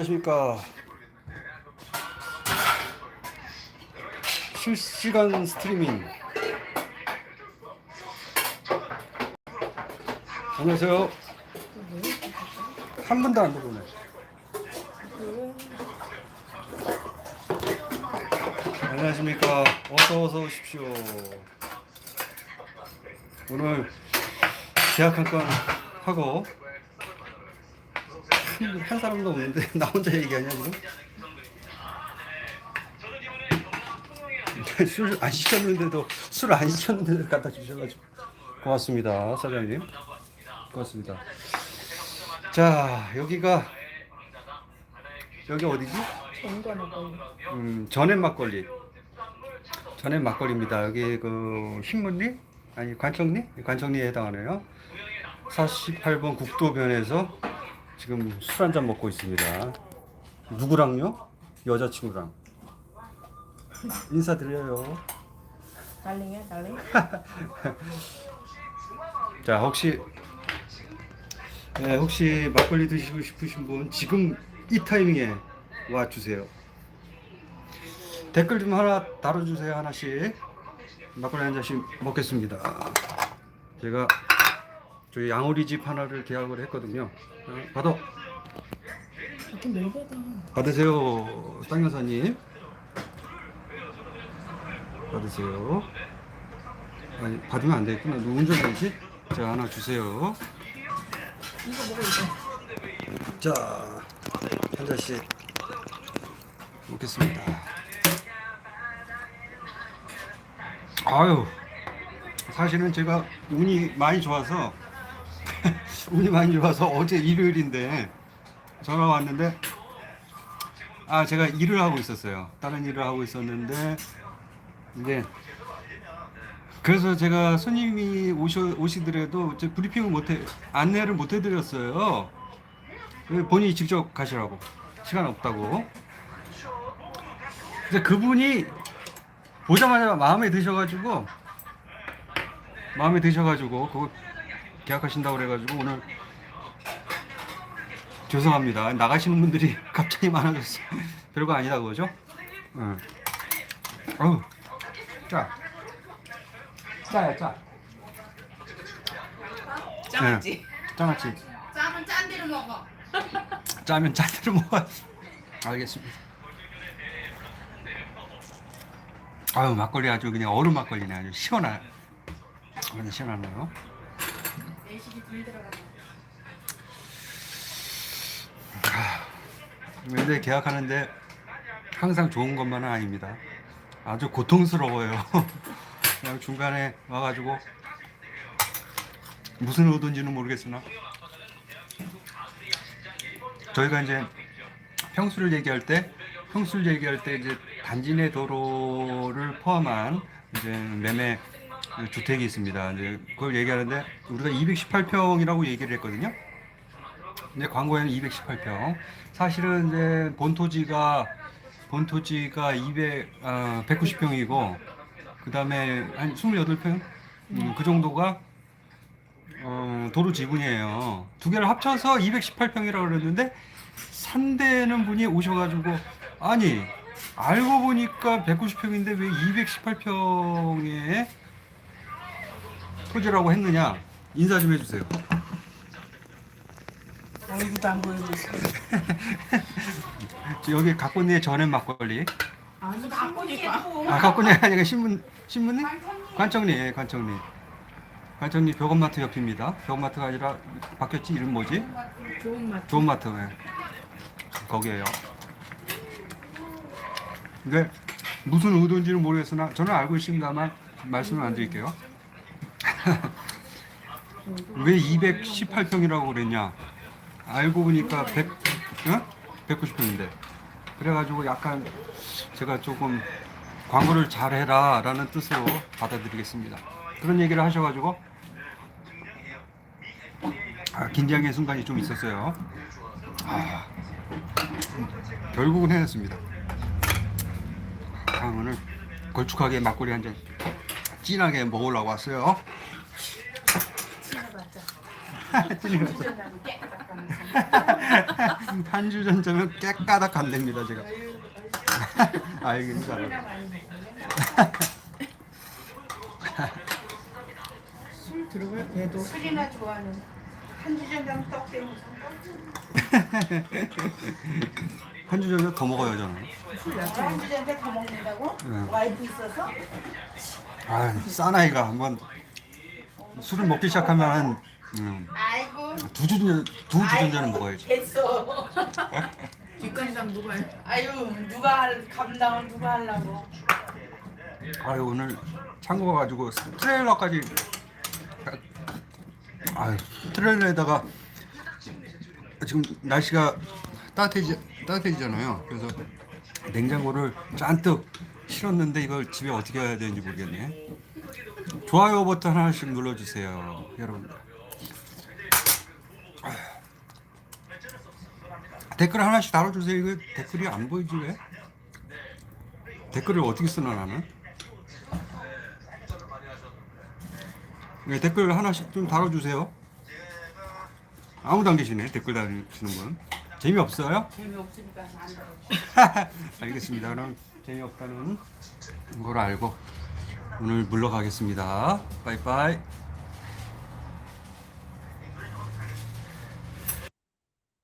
안녕하십니까. 실시간 스트리밍. 안녕하세요. 한 번도 안 들어오네. 안녕하십니까. 어서 어서 오십시오. 오늘 계약 한 건 하고 한 사람도 없는데 나 혼자 얘기하냐 지금? 술안 시켰는데도 술 안 시켰는데도 갖다 주셔가지고 고맙습니다 사장님 고맙습니다 자 여기가 여기 어디지? 음, 전엔 막걸리 전엔 막걸리입니다 여기 그 신문리? 아니 관청리? 관청리에 해당하네요 48번 국도변에서 지금 술 한 잔 먹고 있습니다. 누구랑요? 여자친구랑. 인사드려요. 달링이야, 달링? 자, 혹시, 네, 혹시 막걸리 드시고 싶으신 분 지금 이 타이밍에 와 주세요. 댓글 좀 하나 달아주세요, 하나씩. 막걸리 한 잔씩 먹겠습니다. 제가 저희 양오리 집 하나를 계약을 했거든요. 어, 받아. 이렇게 멜베다. 받으세요, 땅 여사님. 받으세요. 아니, 받으면 안 되겠구나. 누 운전해야지. 자, 하나 주세요. 이거 먹어, 이거. 자, 한 잔씩 먹겠습니다. 아유, 사실은 제가 운이 많이 좋아서 운이 많이 좋아서 어제 일요일인데 전화 왔는데 아 제가 일을 하고 있었어요. 다른 일을 하고 있었는데 이제 그래서 제가 손님이 오셔 오시더라도 제 브리핑을 못해 안내를 못 해드렸어요. 왜 본인이 직접 가시라고 시간 없다고. 이제 그분이 보자마자 마음에 드셔가지고 마음에 드셔가지고 그거 계약하신다고 그래가지고 오늘 죄송합니다 나가시는 분들이 갑자기 많아졌어요 별거 아니다 그거죠? 응. 어우 짜 짜야 짜 짱지. 짜맞지 짬은 짠 대로 먹어. 짜면 짠대로 먹어 알겠습니다 아유 막걸리 아주 그냥 얼음 막걸리네 아주 시원하 그냥 시원하네요 들어가. 근데 계약하는데 항상 좋은 것만은 아닙니다. 아주 고통스러워요. 그냥 중간에 와가지고 무슨 의도인지는 모르겠으나 저희가 이제 평수를 얘기할 때 평수를 얘기할 때 이제 단지 내 도로를 포함한 이제 매매 주택이 있습니다. 이제 그걸 얘기하는데 우리가 218평이라고 얘기를 했거든요. 이제 광고에는 218평. 사실은 이제 본토지가 본토지가 200 아, 190평이고 그다음에 한 28평 음, 그 정도가 어, 도로 지분이에요. 두 개를 합쳐서 218평이라고 그랬는데 산대는 분이 오셔가지고 아니 알고 보니까 190평인데 왜 218평에 토지라고 했느냐 인사 좀 해주세요. 얼굴도 안 있어. 저 여기 각본리에 전엔 막걸리. 아니, 바꾸니까. 아 각본리 아니라 신문 신문이 관청리 예, 관청리. 관청리 벽업마트 옆입니다. 벽업마트가 아니라 바뀌었지 이름 뭐지? 좋은 맛. 좋은 마트 예. 거기에요. 근데 무슨 의도인지는 모르겠으나 저는 알고 있습니다만 말씀을 안 드릴게요. 왜 218평이라고 그랬냐? 알고 보니까 100, 어? 190평인데. 그래가지고 약간 제가 조금 광고를 잘 해라 라는 뜻으로 받아들이겠습니다. 그런 얘기를 하셔가지고 아, 긴장의 순간이 좀 있었어요. 아, 결국은 해냈습니다. 다음은 걸쭉하게 막걸리 한 잔 진하게 먹으려고 왔어요. 치워봤자. 찐이었어. 운전하고 깨끗하면서. 한 주 전자면 깨까닥 간답니다 제가. 알겠어. 술 들어갈 배도 술이나 좋아하는 한주 정도면 떡 때문에 한 주 전에 더 먹어요 저는. 한주 전에 더 먹는다고? 네. 와이프 있어서? 아 사나이가 한번 술을 먹기 시작하면 한 음, 아이고 두 주전 두 주전자는 먹어야지. 됐어 뒷간장 누가 해? 아유 누가 할 감당을 누가 하려고 아유 오늘 창고 가가지고 트레일러까지 아유 트레일러에다가 지금 날씨가 따뜻해지 따뜻해지잖아요. 그래서 냉장고를 잔뜩 실었는데 이걸 집에 어떻게 해야 되는지 모르겠네. 좋아요 버튼 하나씩 눌러주세요, 여러분들. 댓글 하나씩 달아주세요. 이거 댓글이 안 보이지 왜? 댓글을 어떻게 쓰나 나는? 네, 댓글 하나씩 좀 달아주세요. 아무도 안 계시네 댓글 달으시는 분. 재미없어요? 재미없으니까 알겠습니다. 그럼 재미없다는 걸 알고 오늘 물러가겠습니다. 빠이빠이.